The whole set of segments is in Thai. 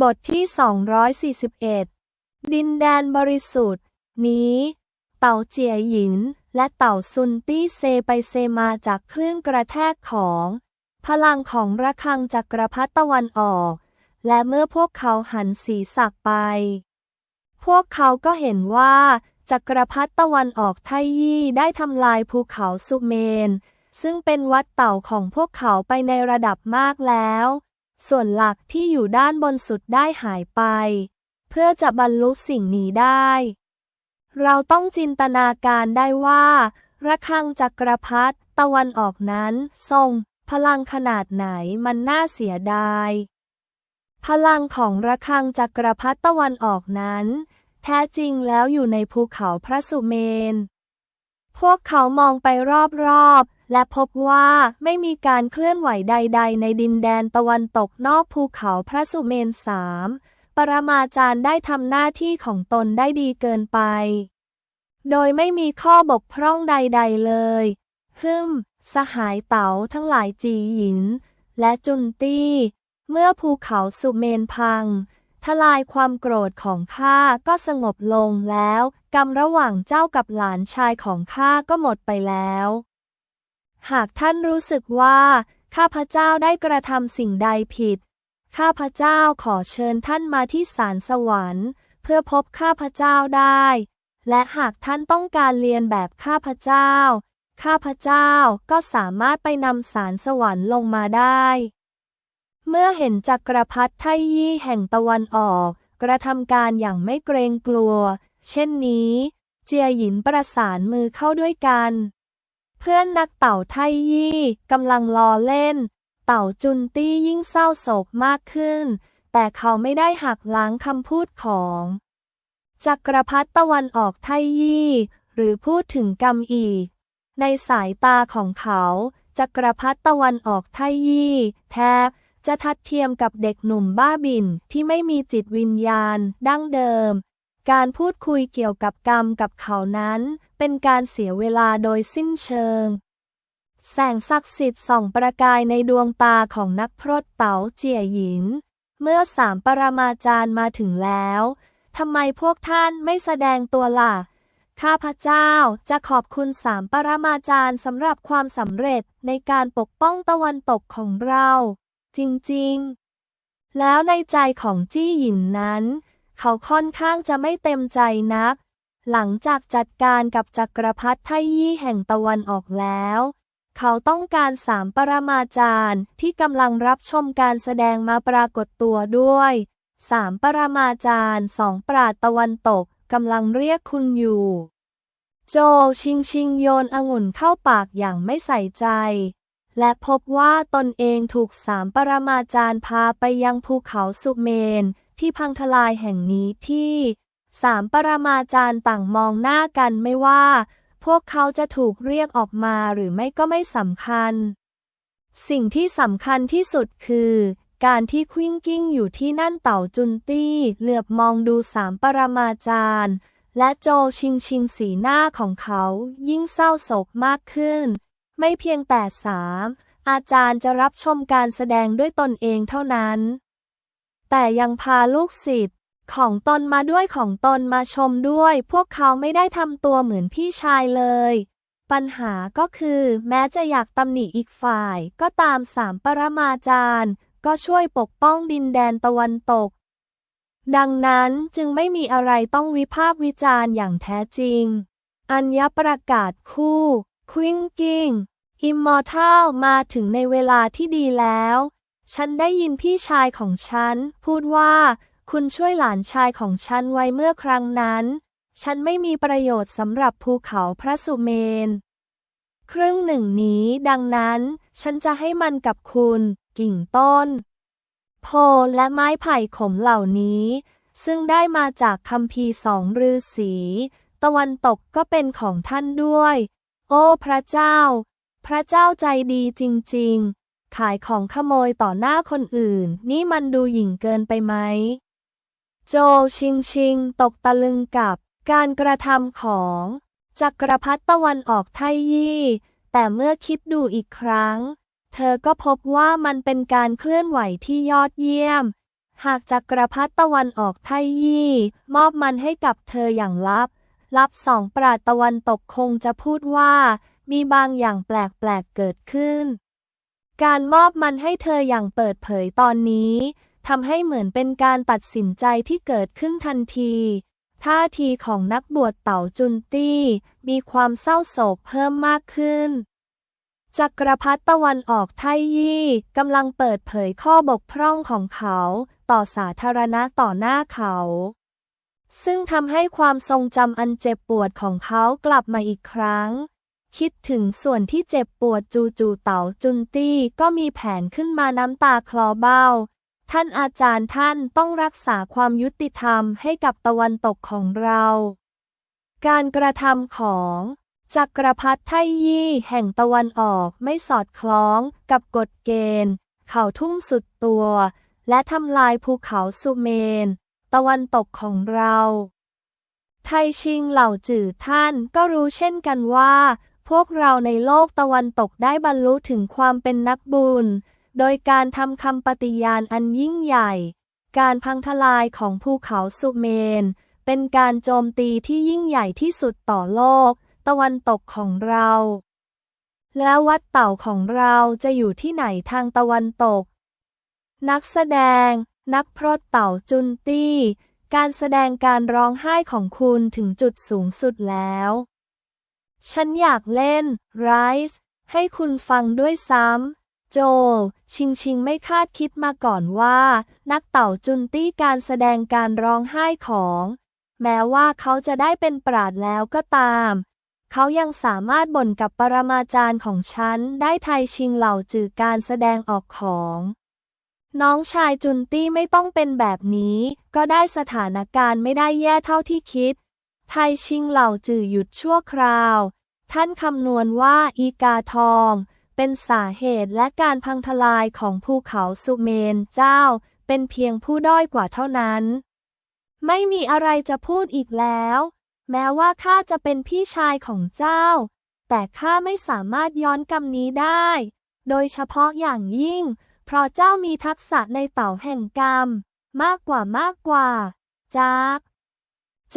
บทที่ 241 ดินแดนบริสุทธิ์ นี้ เต่าเจียหยิน และเต่าซุนตี้เซไปเซมาจากคลื่นกระแทกของ พลังของระฆังจักรพรรดิตะวันออก และเมื่อพวกเขาหันศีรษะไป พวกเขาก็เห็นว่า จักรพรรดิตะวันออกไทยี่ได้ทำลายภูเขาสุเมน ซึ่งเป็นวัดเต่าของพวกเขาไปในระดับมากแล้ว ส่วนหลักที่อยู่ด้านบนสุดได้หายไป เพื่อจะบรรลุสิ่งนี้ได้ เราต้องจินตนาการได้ว่าระฆังจักรพรรดิตะวันออกนั้นทรงพลังขนาดไหนมันน่าเสียดาย พลังของระฆังจักรพรรดิตะวันออกนั้น แท้จริงแล้วอยู่ในภูเขาพระสุเมน พวกเขามองไปรอบๆ และพบว่าไม่มีการเคลื่อนไหวใด ๆ ในดินแดนตะวันตกนอกภูเขาพระสุเมนสามปรมาจารย์ได้ทำหน้าที่ของตนได้ดีเกินไป โดยไม่มีข้อบกพร่องใด ๆ เลยฮึมสหายเต๋าทั้งหลายจีหยิน และจุนตี้ เมื่อภูเขาสุเมนพัง ทลายความโกรธของข้าก็สงบลงแล้ว กรรมระหว่างเจ้ากับหลานชายของข้าก็หมดไปแล้ว หากท่านรู้สึกว่า ข้าพเจ้าได้กระทำสิ่งใดผิด ข้าพเจ้าขอเชิญท่านมาที่ศาลสวรรค์ เพื่อพบข้าพเจ้าได้ และหากท่านต้องการเรียนแบบข้าพเจ้า ข้าพเจ้าก็สามารถไปนำสารสวรรค์ลงมาได้ เมื่อเห็นจักรพรรดิไทยี่แห่งตะวันออก กระทำการอย่างไม่เกรงกลัว เช่นนี้ เจียหยินประสานมือเข้าด้วยกัน เพื่อนนักเต่าไทยี่กำลังล้อเล่น เต่าจุนตี้ยิ่งเศร้าโศกมากขึ้น แต่เขาไม่ได้หักล้างคำพูดของจักรพรรดิตะวันออกไทยี่ หรือพูดถึงกรรมอีก ในสายตาของเขาจักรพรรดิตะวันออกไทยี่ แทบจะทัดเทียมกับเด็กหนุ่มบ้าบินที่ไม่มีจิตวิญญาณดั้งเดิม การพูดคุยเกี่ยวกับกรรมกับเขานั้น เป็นการเสียเวลาโดยสิ้นเชิง แสงศักดิ์สิทธิ์ส่องประกายในดวงตาของนักพรตเต๋าเจียหยิน เมื่อสามปรมาจารย์มาถึงแล้วทำไมพวกท่านไม่แสดงตัวล่ะ ข้าพเจ้าจะขอบคุณสามปรมาจารย์สำหรับความสำเร็จในการปกป้องตะวันตกของเรา จริง ๆ แล้วในใจของจี้หยินนั้น เขาค่อนข้างจะไม่เต็มใจนัก หลังจากจัดการกับจักรพรรดิไทยี่แห่งตะวันออกแล้ว เขาต้องการสามปรมาจารย์ที่กำลังรับชมการแสดงมาปรากฏตัวด้วยสามปรมาจารย์สองปราตะวันตกกำลังเรียกคุณอยู่ โจชิงชิงโยนองุ่นเข้าปากอย่างไม่ใส่ใจ และพบว่าตนเองถูกสามปรมาจารย์พาไปยังภูเขาสุเมน ที่พังทลายแห่งนี้ที่สามปรมาจารย์ต่างมองหน้ากันไม่ว่า พวกเขาจะถูกเรียกออกมาหรือไม่ก็ไม่สำคัญ สิ่งที่สำคัญที่สุดคือ การที่ควิ้งกิ้งอยู่ที่นั่นเต่าจุนตี้เหลือบมองดูสามปรมาจารย์และโจชิงชิงสีหน้าของเขายิ่งเศร้าโศกมากขึ้น ไม่เพียงแต่สามอาจารย์จะรับชมการแสดงด้วยตนเองเท่านั้น แต่ยังพาลูกศิษย์ของตนมาด้วยของตนมาชมด้วย พวกเขาไม่ได้ทำตัวเหมือนพี่ชายเลย ปัญหาก็คือ แม้จะอยากตำหนิอีกฝ่าย ก็ตามสามปรมาจารย์ ก็ช่วยปกป้องดินแดนตะวันตก ดังนั้นจึงไม่มีอะไรต้องวิพากษ์วิจารณ์อย่างแท้จริง อัญญประกาศคู่ ควิงกิ้งอิมมอร์ทัลมาถึงในเวลาที่ดีแล้ว ฉันได้ยินพี่ชายของฉัน พูดว่า คุณช่วยหลานชายของฉันไว้เมื่อครั้งนั้น ฉันไม่มีประโยชน์สำหรับภูเขาพระสุเมน ครึ่งหนึ่งนี้ดังนั้น ฉันจะให้มันกับคุณ กิ่งต้น โพและไม้ไผ่ขมเหล่านี้ ซึ่งได้มาจากคำพีร์สองฤาษีตะวันตกก็เป็นของท่านด้วย โอ้พระเจ้า พระเจ้าใจดีจริง ๆ ขายของขโมยต่อหน้าคนอื่น นี่มันดูหยิ่งเกินไปไหม โจชิงชิง ตกตะลึงกับการกระทำของจักรพรรดิตะวันออกไทยี่ แต่เมื่อคิดดูอีกครั้ง เธอก็พบว่ามันเป็นการเคลื่อนไหวที่ยอดเยี่ยม หากจักรพรรดิตะวันออกไทยี่ มอบมันให้กับเธออย่างลับ ลับสองปราตะวันตกคงจะพูดว่า มีบางอย่างแปลกๆเกิดขึ้น การมอบมันให้เธออย่างเปิดเผยตอนนี้ทำให้เหมือนเป็นการตัดสินใจที่เกิดขึ้นทันที ท่าทีของนักบวชเต่าจุนตี้ มีความเศร้าโศกเพิ่มมากขึ้น จักรพรรดิตะวันออกไทยี่กำลังเปิดเผยข้อบกพร่องของเขาต่อสาธารณะต่อหน้าเขา ซึ่งทำให้ความทรงจำอันเจ็บปวดของเขากลับมาอีกครั้ง คิดถึงส่วนที่เจ็บปวดจูจูเต่าจุนตี้ก็มีแผนขึ้นมาน้ำตาคลอเบ้า ท่านอาจารย์ท่านต้องรักษาความยุติธรรมให้กับตะวันตกของเรา การกระทำของจักรพรรดิไทยี่แห่งตะวันออกไม่สอดคล้องกับกฎเกณฑ์ เขาทุ่มสุดตัว และทำลายภูเขาสุเมน ตะวันตกของเรา ไทชิงเหล่าจื่อท่านก็รู้เช่นกันว่า พวกเราในโลกตะวันตกได้บรรลุถึงความเป็นนักบุญ โดยการทำคำปฏิญาณอันยิ่งใหญ่ การพังทลายของภูเขาสุเมน เป็นการโจมตีที่ยิ่งใหญ่ที่สุดต่อโลก ตะวันตกของเรา แล้ววัดเต่าของเราจะอยู่ที่ไหนทางตะวันตก นักแสดง นักพรตเต่าจุนตี้ การแสดงการร้องไห้ของคุณถึงจุดสูงสุดแล้ว ฉันอยากเล่นไรส์ให้คุณฟังด้วยซ้ำ โจ ชิงชิงไม่คาดคิดมาก่อนว่า นักเต่าจุนตี้การแสดงการร้องไห้ของ แม้ว่าเขาจะได้เป็นปราดแล้วก็ตาม เขายังสามารถบ่นกับปรมาจารย์ของฉัน ได้ไทยชิงเหล่าจือการแสดงออกของ น้องชายจุนตี้ไม่ต้องเป็นแบบนี้ ก็ได้สถานการณ์ไม่ได้แย่เท่าที่คิด ไทยชิงเหล่าจื่อหยุดชั่วคราว ท่านคำนวณว่าอีกาทอง เป็นสาเหตุและการพังทลายของภูเขาสุเมนเจ้า เป็นเพียงผู้ด้อยกว่าเท่านั้น ไม่มีอะไรจะพูดอีกแล้ว แม้ว่าข้าจะเป็นพี่ชายของเจ้า แต่ข้าไม่สามารถย้อนกรรมนี้ได้ โดยเฉพาะอย่างยิ่ง เพราะเจ้ามีทักษะในเต่าแห่งกรรม มากกว่ามากกว่าจาก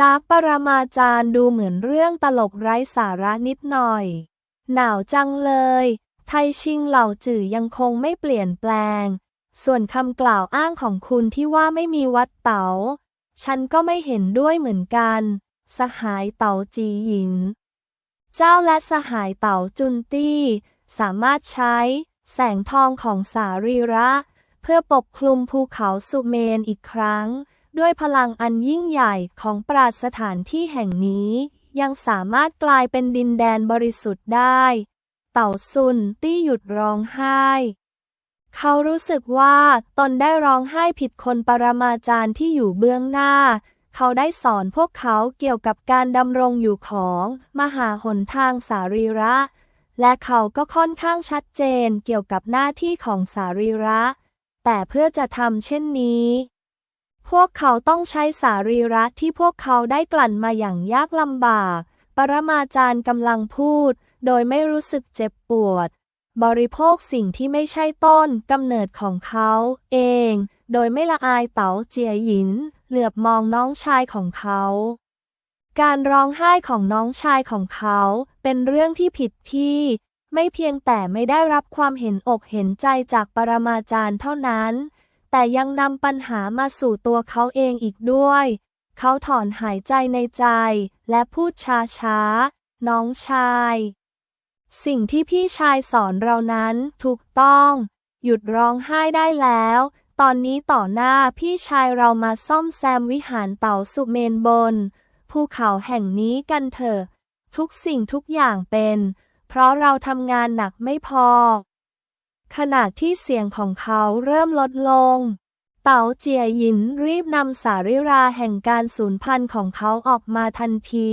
จากปรมาจารย์ดูเหมือนเรื่องตลกไร้สาระนิดหน่อย หนาวจังเลย ไทชิงเหล่าจื่อยังคงไม่เปลี่ยนแปลง ส่วนคำกล่าวอ้างของคุณที่ว่าไม่มีวัดเต๋า ฉันก็ไม่เห็นด้วยเหมือนกัน สหายเต๋าจีหยิน เจ้าและสหายเต๋าจุนตี้ สามารถใช้ แสงทองของสารีระ เพื่อปกคลุมภูเขาสุเมนอีกครั้ง ด้วยพลังอันยิ่งใหญ่ของปราสถานที่แห่งนี้ ยังสามารถกลายเป็นดินแดนบริสุทธิ์ได้ เต่าซุนตี้หยุดร้องไห้ เขารู้สึกว่าตนได้ร้องไห้ผิดคนปรมาจารย์ที่อยู่เบื้องหน้า เขาได้สอนพวกเขาเกี่ยวกับการดำรงอยู่ของมหาหนทางสารีระ และเขาก็ค่อนข้างชัดเจนเกี่ยวกับหน้าที่ของสารีระ แต่เพื่อจะทำเช่นนี้ พวกเขาต้องใช้สารีระที่พวกเขาได้กลั่นมาอย่างยากลำบาก ปรมาจารย์กำลังพูด โดยไม่รู้สึกเจ็บปวด บริโภคสิ่งที่ไม่ใช่ต้นกำเนิดของเขาเอง โดยไม่ละอายเต๋าเจียหยิน เหลือบมองน้องชายของเขา การร้องไห้ของน้องชายของเขาเป็นเรื่องที่ผิดที่ไม่เพียงแต่ไม่ได้รับความเห็นอกเห็นใจจากปรมาจารย์เท่านั้น แต่ยังนำปัญหามาสู่ตัวเขาเองอีกด้วย เขาถอนหายใจในใจ และพูดช้าๆ น้องชาย สิ่งที่พี่ชายสอนเรานั้นถูกต้อง หยุดร้องไห้ได้แล้ว ตอนนี้ต่อหน้าพี่ชายเรามาซ่อมแซมวิหารเต่าสุเมนบน ภูเขาแห่งนี้กันเถอะ ทุกสิ่งทุกอย่างเป็น เพราะเราทำงานหนักไม่พอ ขณะที่เสียงของเขาเริ่มลดลง เต๋าเจียหยินรีบนำสาริราแห่งการสูญพันธุ์ของเขาออกมาทันที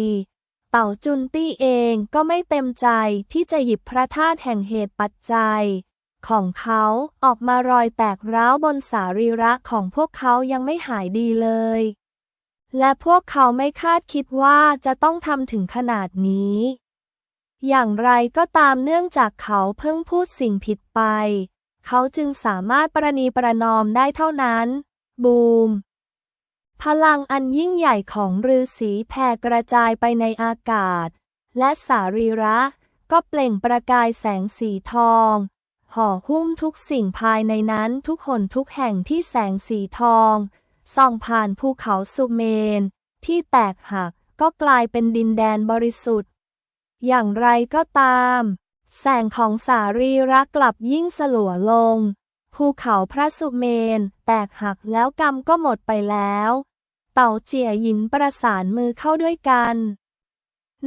เต่าจุนตี้เองก็ไม่เต็มใจที่จะหยิบพระธาตุแห่งเหตุปัจจัย ของเขาออกมารอยแตกร้าวบนสารีระของพวกเขายังไม่หายดีเลย และพวกเขาไม่คาดคิดว่าจะต้องทำถึงขนาดนี้ อย่างไรก็ตามเนื่องจากเขาเพิ่งพูดสิ่งผิดไป เขาจึงสามารถประนีประนอมได้เท่านั้น บูม พลังอันยิ่งใหญ่ของฤาษีแผ่กระจายไปในอากาศ และสารีระก็เปล่งประกายแสงสีทอง ห่อหุ้มทุกสิ่งภายในนั้นทุกหนทุกแห่งที่แสงสีทอง ส่องผ่านภูเขาสุเมน ที่แตกหักก็กลายเป็นดินแดนบริสุทธิ์ อย่างไรก็ตาม แสงของสารีระกลับยิ่งสลัวลง ภูเขาพระสุเมน แตกหักแล้วกรรมก็หมดไปแล้ว เต่าเจียหยินประสานมือเข้าด้วยกัน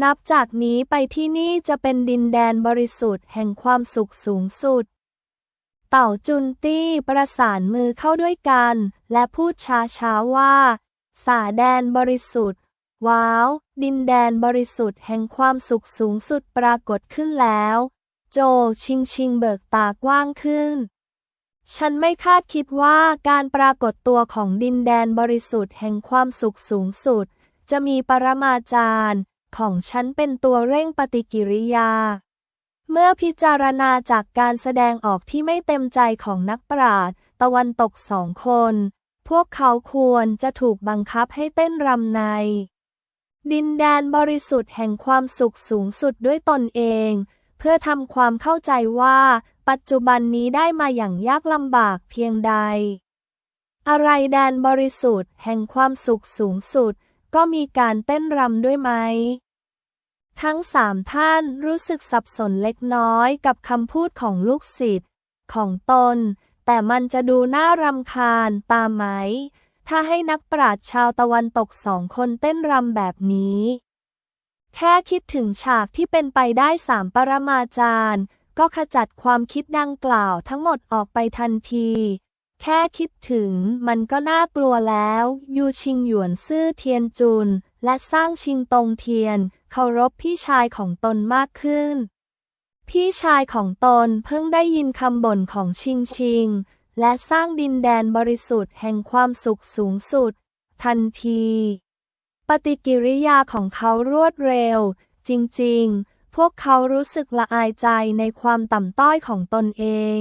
นับจากนี้ไปที่นี่จะเป็นดินแดนบริสุทธิ์แห่งความสุขสูงสุด เต่าจุนตี้ประสานมือเข้าด้วยกัน และพูดช้าๆว่า สาแดนบริสุทธิ์ ว้าว ดินแดนบริสุทธิ์แห่งความสุขสูงสุดปรากฏขึ้นแล้ว โจชิงชิงเบิกตากว้างขึ้น ฉันไม่คาดคิดว่าการปรากฏตัวของดินแดนบริสุทธิ์แห่งความสุขสูงสุด จะมีปรมาจารย์ ของฉันเป็นตัวเร่งปฏิกิริยา เมื่อพิจารณาจากการแสดงออกที่ไม่เต็มใจของนักปราชญ์ตะวันตกสองคนพวกเขาควรจะถูกบังคับให้เต้นรำใน ดินแดนบริสุทธิ์แห่งความสุขสูงสุดด้วยตนเอง เพื่อทำความเข้าใจว่า ปัจจุบันนี้ได้มาอย่างยากลำบากเพียงใด อะไรแดนบริสุทธิ์แห่งความสุขสูงสุด ก็มีการเต้นรำด้วยไหม ทั้งสามท่านรู้สึกสับสนเล็กน้อยกับคำพูดของลูกศิษย์ของตน แต่มันจะดูน่ารำคาญตามไหม ถ้าให้นักปราชญ์ชาวตะวันตกสองคนเต้นรำแบบนี้ แค่คิดถึงฉากที่เป็นไปได้สามปรมาจารย์ ก็ขจัดความคิดดังกล่าวทั้งหมดออกไปทันที แค่คิดถึงมันก็น่ากลัวแล้ว ยูชิงหยวนซื่อเทียนจุน และสร้างชิงตงเทียน เคารพพี่ชายของตนมากขึ้นพี่ชายของตนเพิ่งได้ยินคำบ่นของชิงชิง และสร้างดินแดนบริสุทธิ์แห่งความสุขสูงสุด ทันที ปฏิกิริยาของเขารวดเร็ว จริง ๆ พวกเขารู้สึกละอายใจในความต่ำต้อยของตนเอง